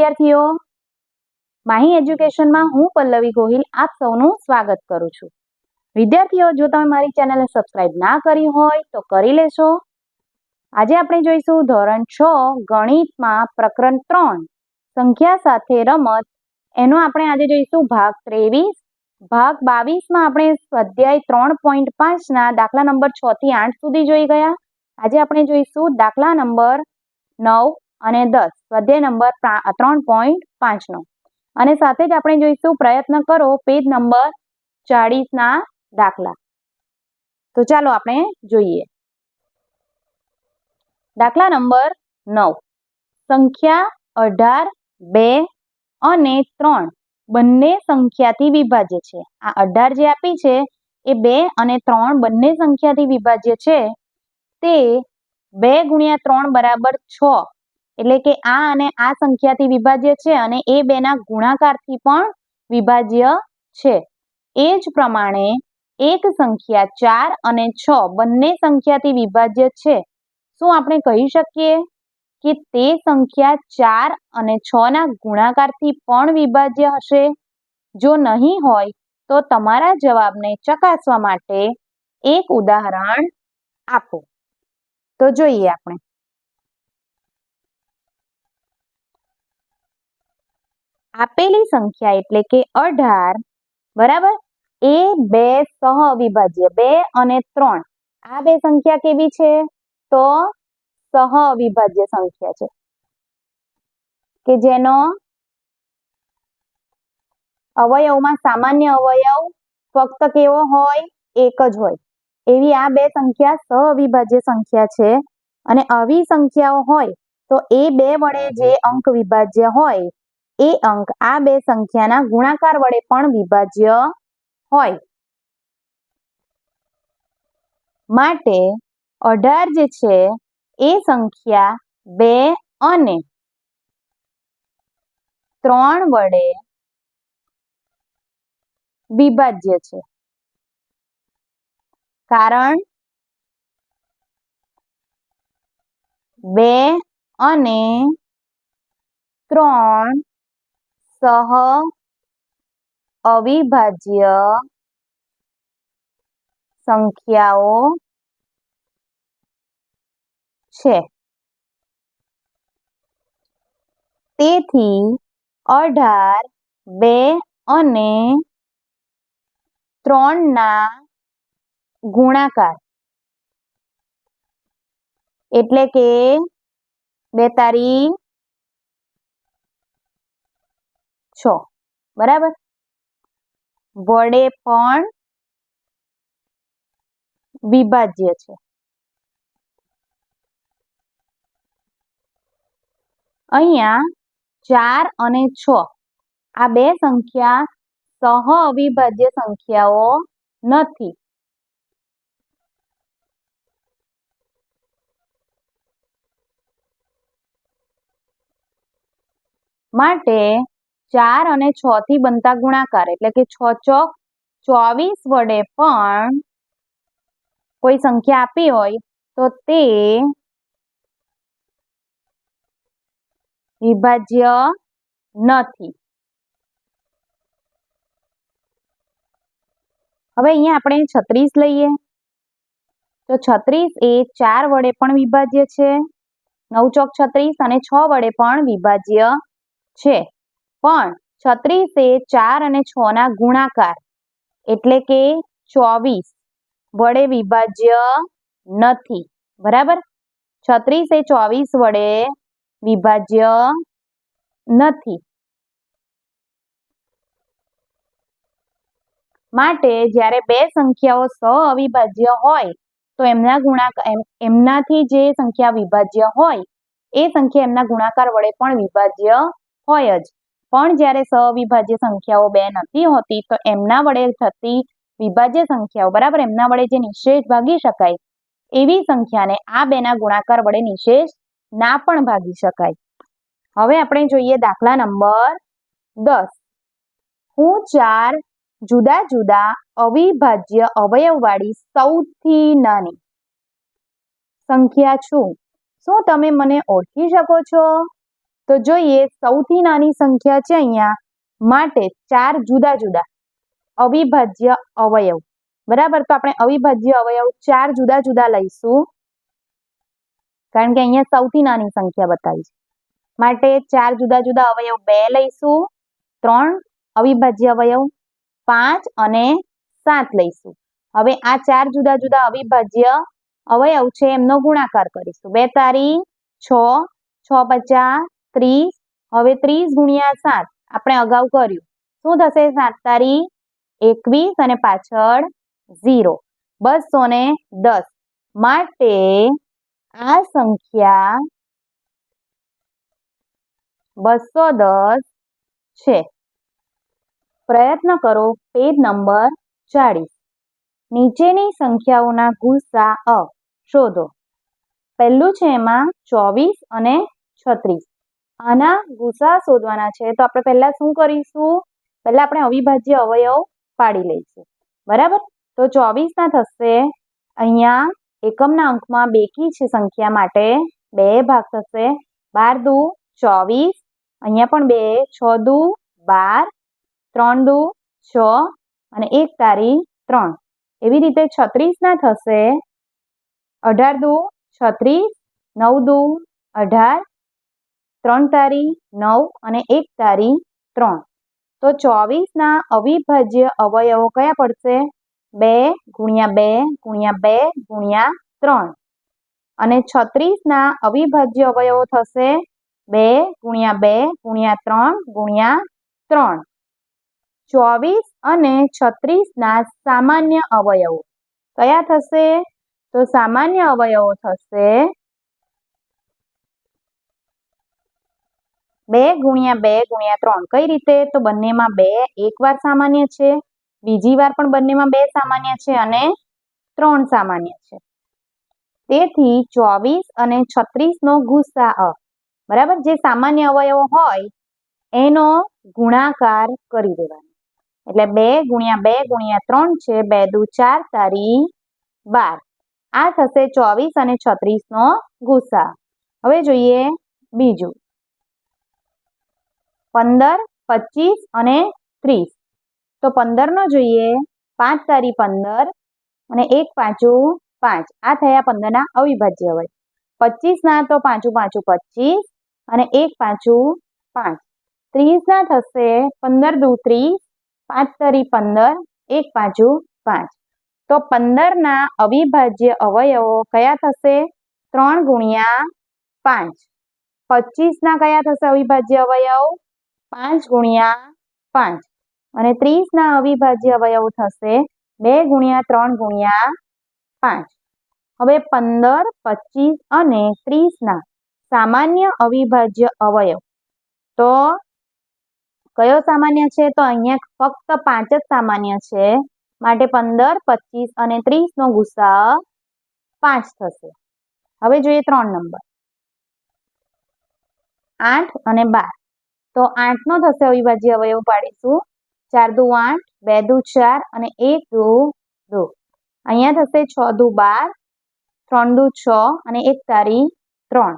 વિદ્યાર્થીઓ, માહી એજ્યુકેશનમાં હું પલ્લવી ગોહિલ આપ સૌનું સ્વાગત કરું છું. વિદ્યાર્થીઓ, જો તમે મારી ચેનલને સબસ્ક્રાઇબ ના કરી હોય તો કરી લેશો. આજે આપણે જોઈશું ધોરણ છ, ગણિતમાં પ્રકરણ ત્રણ, સંખ્યા સાથે રમત. એનો આપણે આજે જોઈશું ભાગ ત્રેવીસ. ભાગ બાવીસમાં આપણે સ્વાધ્યાય ત્રણ પોઈન્ટ પાંચના દાખલા નંબર છ થી આઠ સુધી જોઈ ગયા. આજે આપણે જોઈશું દાખલા નંબર નવ અને દસ. સ્વાધ્યાય નંબર ત્રણ પોઈન્ટ પાંચનો અને સાથે જ આપણે જોઈશું પ્રયત્ન કરો પેજ નંબર ચાળીસના દાખલા. તો ચાલો આપણે જોઈએ. દાખલા નંબર નવ. સંખ્યા અઢાર, બે અને ત્રણ. બંને સંખ્યાથી વિભાજ્ય છે. આ અઢાર જે આપી છે, એ બે અને ત્રણ બંને સંખ્યાથી વિભાજ્ય છે. તે બે ગુણ્યા ત્રણ બરાબર છ. એટલે કે આ અને આ સંખ્યાથી વિભાજ્ય છે અને એ બેના ગુણાકારથી પણ વિભાજ્ય છે. એ જ પ્રમાણે એક સંખ્યા ચાર અને છ બંને સંખ્યાથી વિભાજ્ય છે. શું આપણે કહી શકીએ કે તે સંખ્યા ચાર અને છ ના ગુણાકારથી પણ વિભાજ્ય હશે? જો નહીં હોય, તો તમારા જવાબને ચકાસવા માટે એક ઉદાહરણ આપો. તો જોઈએ આપણે. આપેલી સંખ્યા એટલે કે અઢાર, બરાબર? એ બે સહ અવિભાજ્ય બે અને ત્રણ. આ બે સંખ્યા કેવી છે? તો સહ અવિભાજ્ય સંખ્યા છે. કે જેનો અવયવમાં સામાન્ય અવયવ ફક્ત કેવો હોય? એક જ હોય. એવી આ બે સંખ્યા સહ અવિભાજ્ય સંખ્યા છે. અને આવી સંખ્યાઓ હોય તો એ બે વડે જે અંક વિભાજ્ય હોય એ અંક આ બે સંખ્યાના ગુણાકાર વડે પણ વિભાજ્ય હોય. માટે અઢાર જે છે, એ સંખ્યા બે અને ત્રણ વડે વિભાજ્ય છે. કારણ બે અને ત્રણ સહ અવિભાજ્ય સંખ્યાઓ છે તેથી અઢાર બે અને ત્રણના ગુણાકાર એટલે કે બે તારી છ. બરાબર? વડે પણ વિભાજ્ય છે. અહીંયા ચાર અને છ. આ બે સંખ્યા સહ અવિભાજ્ય સંખ્યાઓ નથી. માટે ચાર અને છ થી બનતા ગુણાકાર. એટલે કે છ ચોક ચોવીસ વડે પણ કોઈ સંખ્યા આપી હોય તો તે વિભાજ્ય નથી. હવે અહીંયા આપણે છત્રીસ લઈએ. તો છત્રીસ એ ચાર વડે પણ વિભાજ્ય છે. નવ ચોક છત્રીસ અને છ વડે પણ વિભાજ્ય છે. પણ છત્રીસ ચાર અને છ ના ગુણાકાર એટલે કે ચોવીસ વડે વિભાજ્ય નથી. બરાબર? છત્રીસ ચોવીસ વડે વિભાજ્ય નથી. માટે જ્યારે બે સંખ્યાઓ સ અવિભાજ્ય હોય, તો એમના ગુણાકાર એમનાથી જે સંખ્યા વિભાજ્ય હોય, એ સંખ્યા એમના ગુણાકાર વડે પણ વિભાજ્ય હોય જ. પણ જ્યારે સવિભાજ્ય સંખ્યાઓ બે નથી હોતી, તો એમના વડે થતી વિભાજ્ય સંખ્યાઓ, બરાબર? એમના વડે જે નિશેષ ભાગી શકાય, એવી સંખ્યાને આ બેના ગુણાકાર વડે નિશેષ ના પણ ભાગી શકાય. હવે આપણે જોઈએ દાખલા નંબર દસ. હું ચાર જુદા જુદા અવિભાજ્ય અવયવવાળી સૌથી નાની સંખ્યા છું. શું તમે મને ઓળખી શકો છો? તો જોઈએ સૌથી નાની સંખ્યા છે અહીંયા માટે ચાર જુદા જુદા. અવિભાજ્ય અવયવ. બરાબર? તો આપણે અવિભાજ્ય અવયવ ચાર જુદા જુદા લઈશું. કારણ કે અહીંયા સૌથી નાની સંખ્યા બતાવી છે. માટે ચાર જુદા જુદા અવયવ બે લઈશું, ત્રણ અવિભાજ્ય અવયવ, પાંચ અને સાત લઈશું. હવે આ ચાર જુદા જુદા અવિભાજ્ય અવયવ છે, એમનો ગુણાકાર કરીશું. બે તારી છ છ પચાસ ત્રીસ, હવે ત્રીસ ગુણ્યા સાત, આપણે અગાઉ કર્યું. શું થશે? સાત તારી એકવીસ અને પાછળ ઝીરો. બસો ને દસ. માટે આ સંખ્યા બસો દસ છે. પ્રયત્ન કરો પેજ નંબર ચાળીસ. નીચેની સંખ્યાઓના ગુસ્સા અ. શોધો. પહેલું છે એમાં ચોવીસ અને છત્રીસ. આના ગુસા શોધવાના છે. તો આપણે પહેલા શું કરીશું? પહેલા આપણે અવિભાજ્ય અવયવ પાડી લઈશું. બરાબર? તો ચોવીસના થશે. અહીંયા એકમના અંકમાં બેકી છે સંખ્યા માટે. બે ભાગ થશે. બાર દુ ચોવીસ. અહીંયા પણ બે, છ દુ બાર, ત્રણ દુ છ અને એક તારી ત્રણ. એવી રીતે છત્રીસના થશે. અઢાર દુ છત્રીસ, નવ દુ અઢાર ત્રણ તારી, નવ અને એક તારી, ત્રણ. તો ચોવીસના અવિભાજ્ય અવયવો કયા પડશે? બે ગુણ્યા બે ગુણ્યા બે ગુણ્યા ત્રણ. અને છત્રીસના અવિભાજ્ય અવયવો થશે? બે ગુણ્યા બે ગુણ્યા ત્રણ ગુણ્યા ત્રણ. ચોવીસ અને છત્રીસના સામાન્ય અવયવો કયા થશે? તો સામાન્ય અવયવો થશે બે ગુણ્યા બે ગુણ્યા ત્રણ. કઈ રીતે? તો બંનેમાં બે એક વાર સામાન્ય છે, બીજી વાર પણ બંનેમાં બે સામાન્ય છે અને ત્રણ સામાન્ય છે. તેથી ચોવીસ અને છત્રીસનો ગુસ્સા અ. બરાબર? જે સામાન્ય અવયવો હોય, એનો ગુણાકાર કરી દેવાનો. એટલે બે ગુણ્યા બે ગુણ્યા ત્રણ છે, બે દુ ચાર તારી બાર. આ થશે ચોવીસ અને છત્રીસનો ગુસા. હવે જોઈએ બીજું. પંદર, પચીસ અને ત્રીસ. તો પંદરનો જોઈએ, પાંચ તારી પંદર અને એક પાંચું પાંચ. આ થયા પંદરના અવિભાજ્ય અવયવ પચીસના તો પાંચું પાછું પચીસ અને એક પાછું પાંચ. ત્રીસના થશે પંદર દુ ત્રીસ, પાંચ તરી પંદર, એક પાંચું પાંચ. તો પંદરના અવિભાજ્ય અવયવો કયા થશે? ત્રણ ગુણ્યા પાંચ. પચીસના કયા થશે અવિભાજ્ય અવયવ? પાંચ ગુણ્યા પાંચ. અને ત્રીસના અવિભાજ્ય અવયવ થશે બે ગુણ્યા ત્રણ ગુણ્યા પાંચ. હવે પંદર, પચીસ અને ત્રીસના સામાન્ય અવિભાજ્ય અવયવ. તો કયો સામાન્ય છે? તો અહીંયા ફક્ત પાંચ જ સામાન્ય છે. માટે પંદર, પચીસ અને ત્રીસનો ગુસા પાંચ થશે. હવે જોઈએ ત્રણ નંબર. આઠ અને બાર. તો આઠનો થશે અવિભાજ્ય અવયવ પાડીશું. ચાર દુ આઠ, બે દુ ચાર અને એક દુ દુ. અહીંયા થશે છ દુ બાર, ત્રણ દુ છ અને એક તારી ત્રણ.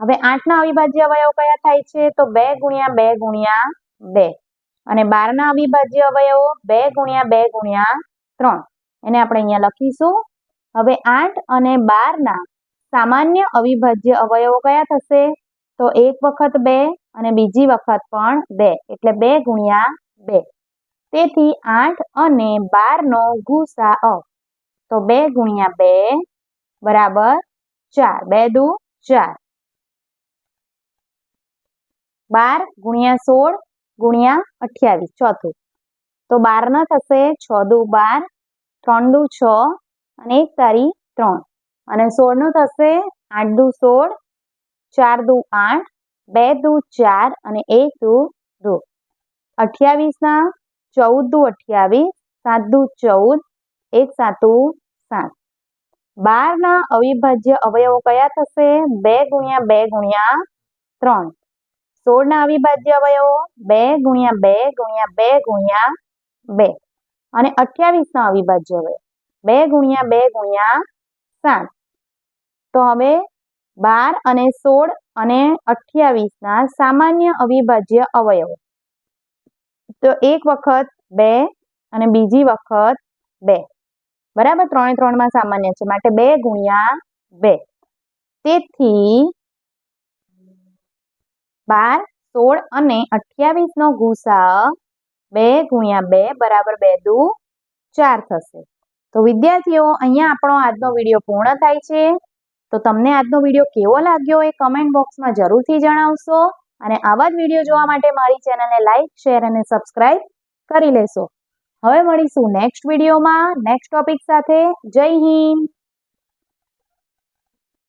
હવે આઠના અવિભાજ્ય અવયવ કયા થાય છે? તો બે ગુણ્યા બે ગુણ્યા બે. અને બારના અવિભાજ્ય અવયવો બે ગુણ્યા બે ગુણ્યા ત્રણ. એને આપણે અહીંયા લખીશું. હવે આઠ અને બારના સામાન્ય અવિભાજ્ય અવયવો કયા થશે? તો એક વખત બે અને બીજી વખત પણ બે, એટલે બે ગુણ્યા બે. તેથી આઠ અને બારનો ગુસા અ. તો બે ગુણ્યા બે બરાબર ચાર. બે દુ ચાર. બાર ગુણ્યા સોળ ગુણ્યા અઠ્યાવીસ. ચોથું. તો બારના થશે, છ દુ બાર, ત્રણ દુ છ અને એક તારી ત્રણ. અને સોળનું થશે આઠ દુ સોળ ચાર દુ આઠ, બે દુ ચાર અને એક દુ દો. અઠ્યાવીસના ચૌદ દુ અઠ્યાવીસ, સાત દુ ચૌદ, એક સાતુ સાત. બારના અવિભાજ્ય અવયવો કયા થશે? બે ગુણ્યા બે ગુણ્યા ત્રણ. સોળના અવિભાજ્ય અવયવો, બે ગુણ્યા બે ગુણ્યા બે ગુણ્યા બે. અને અઠ્યાવીસના અવિભાજ્ય અવયવ, બે ગુણ્યા બે ગુણ્યા સાત. તો હવે બાર અને સોળ અને અઠ્યાવીસના સામાન્ય અવિભાજ્ય અવયવો. તો એક વખત બે અને બીજી વખત બે. બરાબર? ત્રણે ત્રણમાં સામાન્ય છે. માટે બે ગુણ્યા બે. તેથી બાર, સોળ અને અઠ્યાવીસનો ગુસા બે ગુણ્યા બે બરાબર બે દુ ચાર થશે. તો વિદ્યાર્થીઓ, અહીંયા આપણો આજનો વીડિયો પૂર્ણ થાય છે. તો તમને આજનો વીડિયો કેવો લાગ્યો એ કમેન્ટ બોક્સમાં જરૂરથી જણાવશો અને આવા જ વીડિયો જોવા માટે મારી ચેનલને લાઇક શેર અને સબસ્ક્રાઇબ કરી લેશો. હવે મળીશું નેક્સ્ટ વિડીયોમાં. નેક્સ્ટ ટોપિક સાથે. જય હિન્દ.